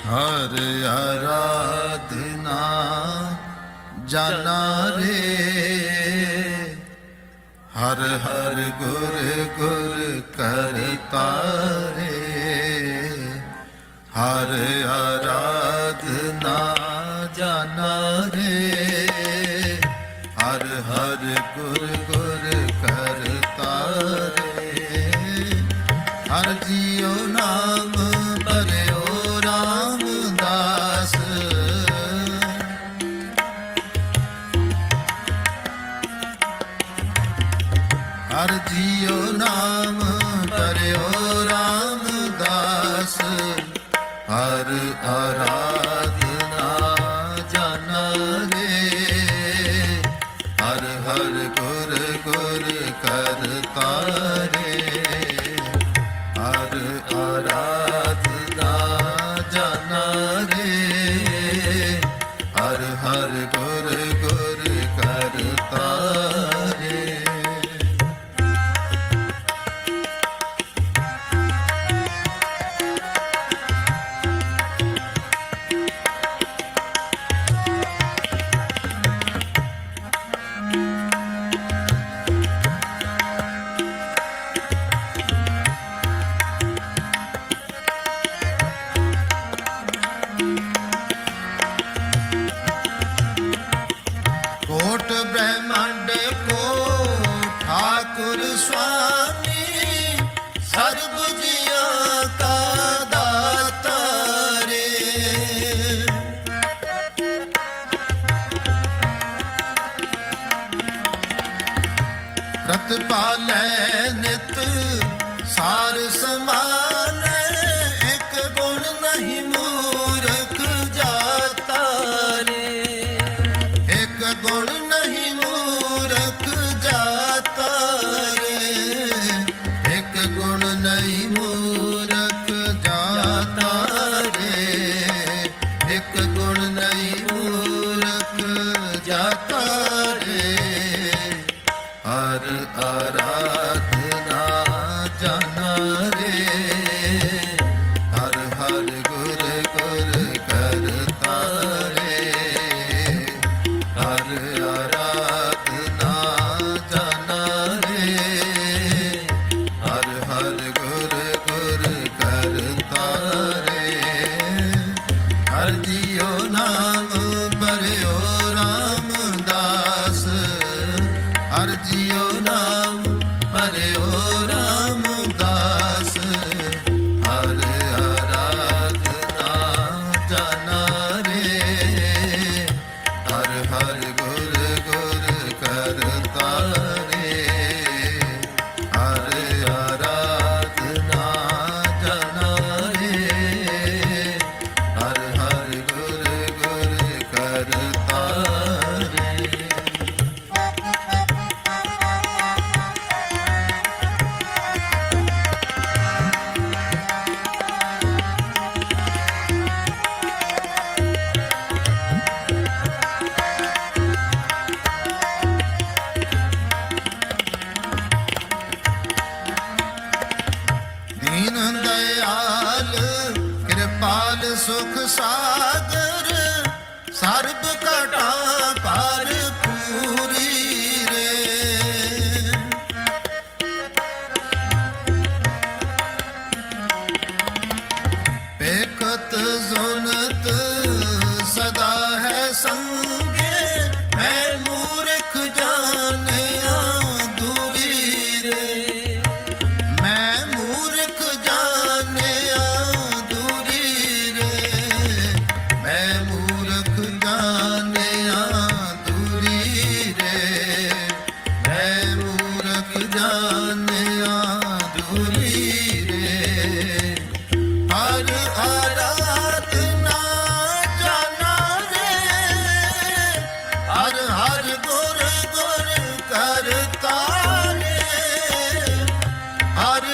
ਹਰ ਆਰਾਧਨਾ ਜਾਨਾ ਰੇ ਹਰ ਹਰ ਗੁਰ ਗੁਰ ਕਰਤਾਰੇ ਹਰ ਆਰਾਧਨਾ ਜਾਨਾ ਰੇ ਹਰ ਹਰ ਗੁਰ ਜਪਿਓ ਨਾਮ ਕਰਿਓ RAM ਦਾਸ ਹਰ ਆਰਾਧਿ Papa. ਦੀਨ ਕਿਰਪਾਲ ਸੁਖ ਸਾਗਰ ਸਰਬ ਕਟਾ ਪਾਰ ਪੂਰੀ ਰੇ। ਬੇਕਤ ਸਦਾ ਹੈ ਸੰਗ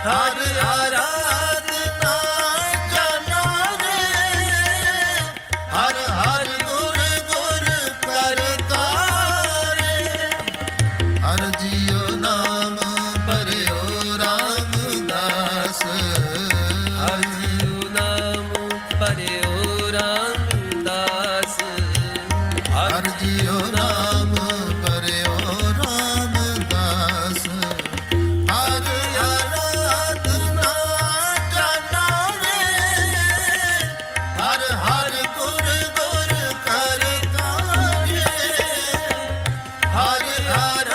ਹਰ ਆਰਾਧਨਾ ਹਰ ਆਰਾਧਨਾ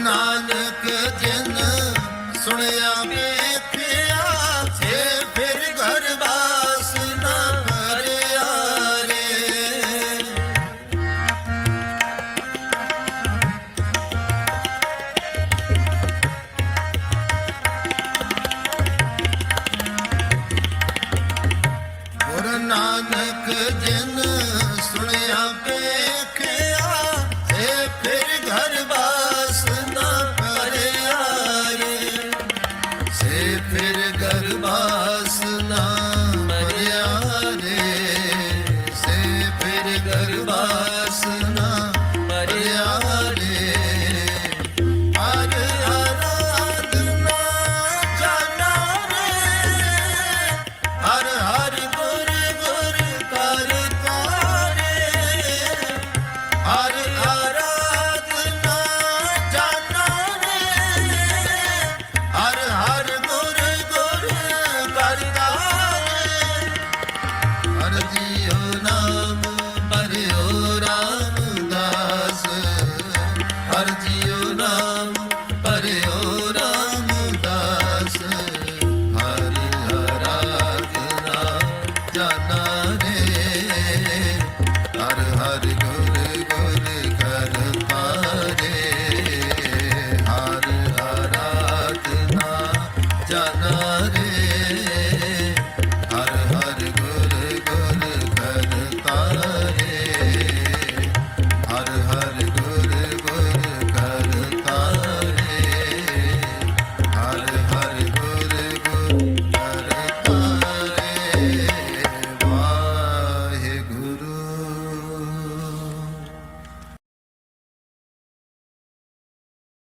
ਨਾਨਕ ਜਿਨ ਸੁਣਿਆ Her